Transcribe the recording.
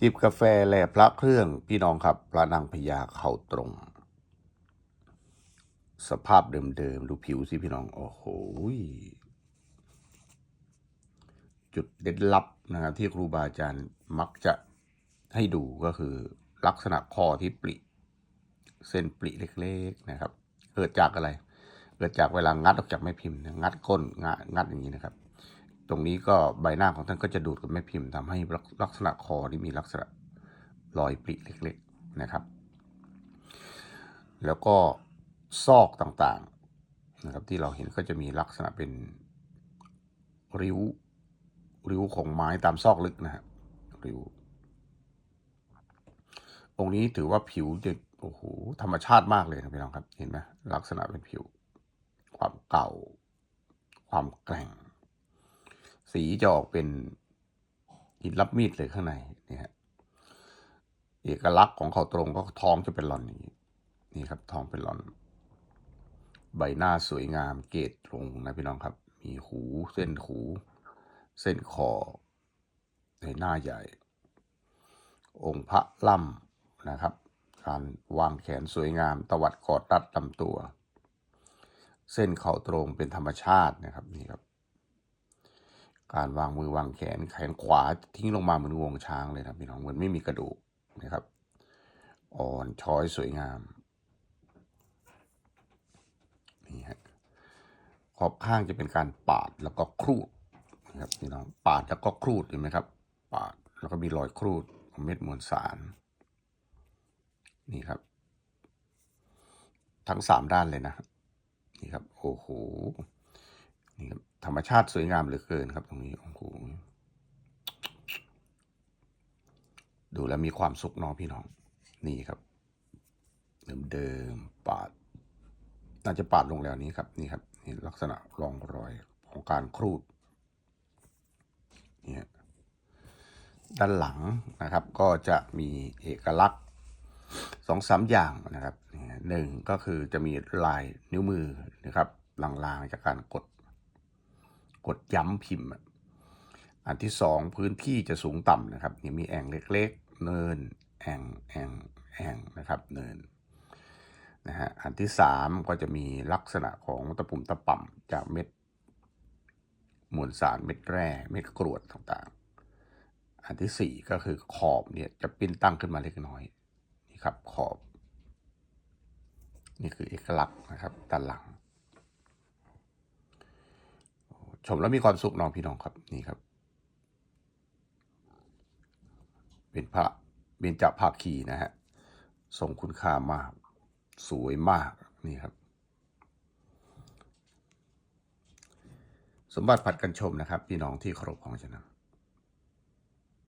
จิบกาแฟแลพระเครื่องพี่น้องครับพระนางพญาเขาตรง สภาพเดิมๆ ดูผิวสิพี่น้อง โอ้โหจุดเด่นลับนะครับที่ครูบาอาจารย์มักจะให้ดูก็คือลักษณะคอที่ปริเส้นปริเล็กๆนะครับ เกิดจากอะไร เกิดจากเวลางัดออกจากแม่พิมพ์ งัดก้นงะงัดอย่างนี้นะครับ ตรงนี้ก็ใบหน้าของท่านก็จะดูดกับแม่พิมพ์ทำให้ลักษณะคอที่มีลักษณะรอยปริเล็กๆนะครับ แล้วก็ซอกต่างๆนะครับที่เราเห็นก็จะมีลักษณะเป็นริ้วริ้วของไม้ตามซอกลึกนะฮะริ้วองค์นี้ถือว่าผิวจะโอ้โหธรรมชาติมากเลยนะพี่น้องครับ เห็นไหมลักษณะเป็นผิว ความเก่า ความแกร่ง สีจะออกเป็นหินรับมีดเลยข้างในนี่ฮะเอกลักษณ์ของเขาตรงก็ท้องจะเป็นหลอนอย่างนี้นี่ครับท้องเป็นหลอน ใบหน้าสวยงามเกตตรงนะพี่น้องครับ มีหูเส้นหู เส้นคอในหน้าใหญ่ องค์พระล่ำนะครับ การวางแขนสวยงาม ตวัดกอดรัดลำตัว เส้นเข่าตรงเป็นธรรมชาตินะครับนี่ครับ การวางมือวางแขนแขนขวาทิ้งลงมาเหมือนงวงช้างเลยนะพี่น้องเหมือนไม่มีกระดูกนะครับ อ่อนช้อยสวยงามนี่ฮะขอบข้างจะเป็นการปาดแล้วก็ครูดนะครับพี่น้องปาดแล้วก็ครูดเห็นไหมครับ ปาดแล้วก็มีรอยครูดของเม็ดมวลสาร นี่ครับ ทั้งสามด้านเลยนะ นี่ครับ โอ้โห นี่ครับ ธรรมชาติสวยงามเหลือเกินครับ ตรงนี้โอ้โหดูแล้วมีความสุขน้องพี่น้อง นี่ครับ เดิมๆปาดน่าจะปาดลงแล้วนี้ครับ นี่ครับนี่ลักษณะรองรอยของการครูดนี่ด้านหลังนะครับ ก็จะมีเอกลักษณ์สองสามอย่างนะครับหนึ่งก็คือจะมีลายนิ้วมือนะครับลางๆจากการกด กดย้ำพิมพ์ อันที่สองพื้นที่จะสูงต่ำนะครับนี่มีแอ่งเล็กๆ เนินแอ่งแอ่งแอ่งนะครับเนินนะฮะอันที่สามก็จะมีลักษณะของตะปุ่มตะป่ำจากเม็ดมวลสารเม็ดแร่เม็ดกรวดต่างๆ อันที่สี่ก็คือขอบเนี่ยจะปิ้นตั้งขึ้นมาเล็กน้อยนี่ครับขอบ นี่คือเอกลักษณ์นะครับด้านหลัง ชมแล้วมีความสุขน้องพี่น้องครับนี่ครับ เป็นพระเบญจภาคีนะฮะทรงคุณค่ามากสวยมากนี่ครับ สมบัติผัดกันชมนะครับ พี่น้องที่เคารพของฉันนะ